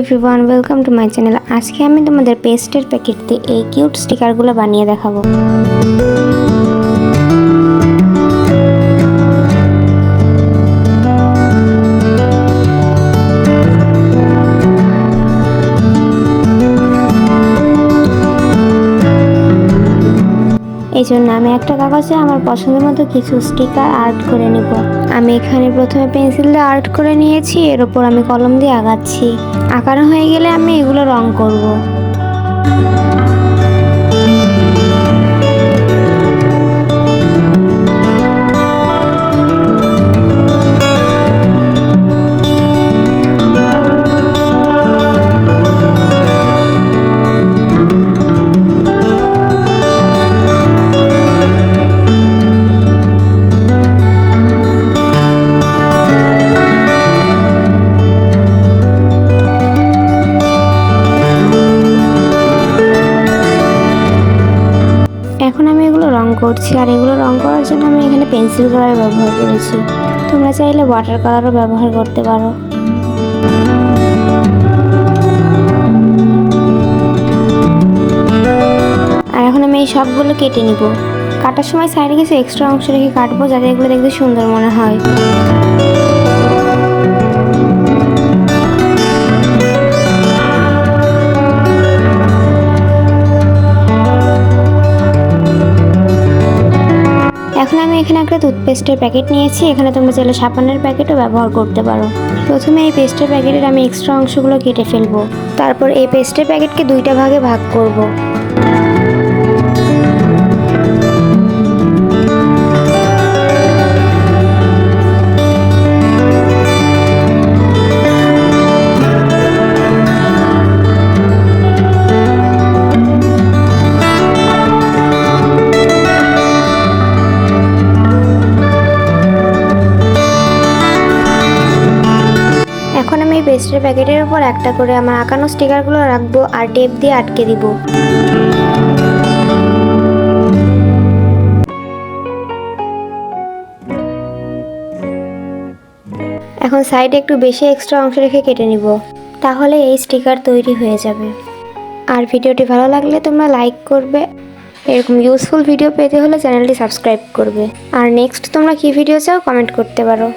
Everyone welcome to my channel আজকে আমি তোমাদের পেস্টের প্যাকেট দিয়ে এই কিউট স্টিকারগুলো বানিয়ে দেখাবো। এই জন্য আমি একটা কাগজে আমার পছন্দের মতো কিছু স্টিকার আর্ট করে নিব। আমি এখানে প্রথমে পেন্সিল দিয়ে আর্ট করে নিয়েছি, এর ওপর আমি কলম দিয়ে আগাচ্ছি। আঁকানো হয়ে গেলে আমি এগুলো রং করব। করছি আর এগুলো রং করার জন্য আমি এখানে পেন্সিল কালার ব্যবহার করেছি। তোমরা চাইলে ওয়াটার কালারও ব্যবহার করতে পারো। আর এখন আমি এই সবগুলো কেটে নিব। কাটার সময় সাইডে কিছু এক্সট্রা অংশ রেখে কাটবো যাতে এগুলো দেখতে সুন্দর মনে হয়। আমি এখানে একটা টুথপেস্টের প্যাকেট নিয়েছি। এখানে তোমরা চাইলে সাবানের প্যাকেটও ব্যবহার করতে পারো। প্রথমে এই পেস্টের প্যাকেটের আমি এক্সট্রা অংশগুলো কেটে ফেলব। তারপর এই পেস্টের প্যাকেটকে দুইটা ভাগে ভাগ করব। এই পেস্টের প্যাকেটের উপর একটা করে আমার আঁকানো স্টিকারগুলো রাখব আর টেপ দিয়ে আটকে দিব। এখন সাইডে একটু বেশি এক্সট্রা অংশ রেখে কেটে নিব, তাহলে এই স্টিকার তৈরি হয়ে যাবে। আর ভিডিওটি ভালো লাগলে তোমরা লাইক করবে, এরকম ইউজফুল ভিডিও পেতে হলে চ্যানেলটি সাবস্ক্রাইব করবে। আর নেক্সট তোমরা কী ভিডিও চাও কমেন্ট করতে পারো।